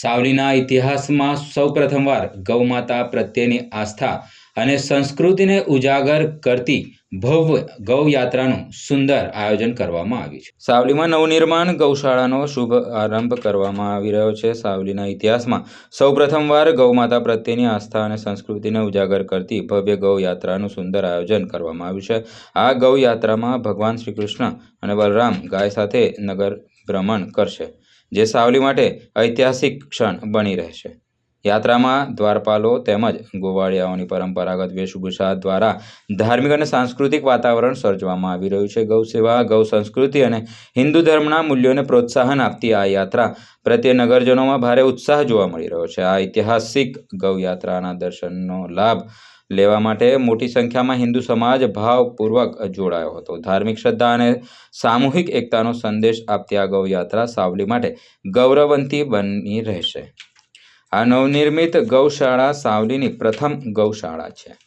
સાવલીના ઇતિહાસમાં સૌપ્રથમવાર ગૌમાતા પ્રત્યેની આસ્થા અને સંસ્કૃતિને ઉજાગર કરતી ભવ્ય ગૌયાત્રાનું સુંદર આયોજન કરવામાં આવ્યું છે. સાવલીમાં નવનિર્માણ ગૌશાળાનો શુભ આરંભ કરવામાં આવી રહ્યો છે. સાવલીના ઇતિહાસમાં સૌપ્રથમવાર ગૌમાતા પ્રત્યેની આસ્થા અને સંસ્કૃતિને ઉજાગર કરતી ભવ્ય ગૌયાત્રાનું સુંદર આયોજન કરવામાં આવ્યું છે. આ ગૌયાત્રામાં ભગવાન શ્રી કૃષ્ણ અને બલરામ ગાય સાથે નગર ભ્રમણ કરશે. જે સાવલી માટે ઐતિહાસિક ક્ષણ બની રહેશે. યાત્રામાં દ્વારપાલો તેમજ ગોવાળિયાઓની પરંપરાગત વેશભૂષા દ્વારા ધાર્મિક અને સાંસ્કૃતિક વાતાવરણ સર્જવામાં આવી રહ્યું છે. ગૌ સેવા, ગૌ સંસ્કૃતિ અને હિન્દુ ધર્મના મૂલ્યોને પ્રોત્સાહન આપતી આ યાત્રા પ્રત્યે નગરજનોમાં ભારે ઉત્સાહ જોવા મળી રહ્યો છે. આ ઐતિહાસિક ગૌયાત્રાના દર્શનનો લાભ લેવા માટે મોટી સંખ્યામાં હિન્દુ સમાજ ભાવપૂર્વક જોડાયો હતો. ધાર્મિક શ્રદ્ધા અને સામૂહિક એકતાનો સંદેશ આપતી આ ગૌયાત્રા સાવલી માટે ગૌરવંતી બની રહેશે. આ નવનિર્મિત ગૌશાળા સાવલીની પ્રથમ ગૌશાળા છે.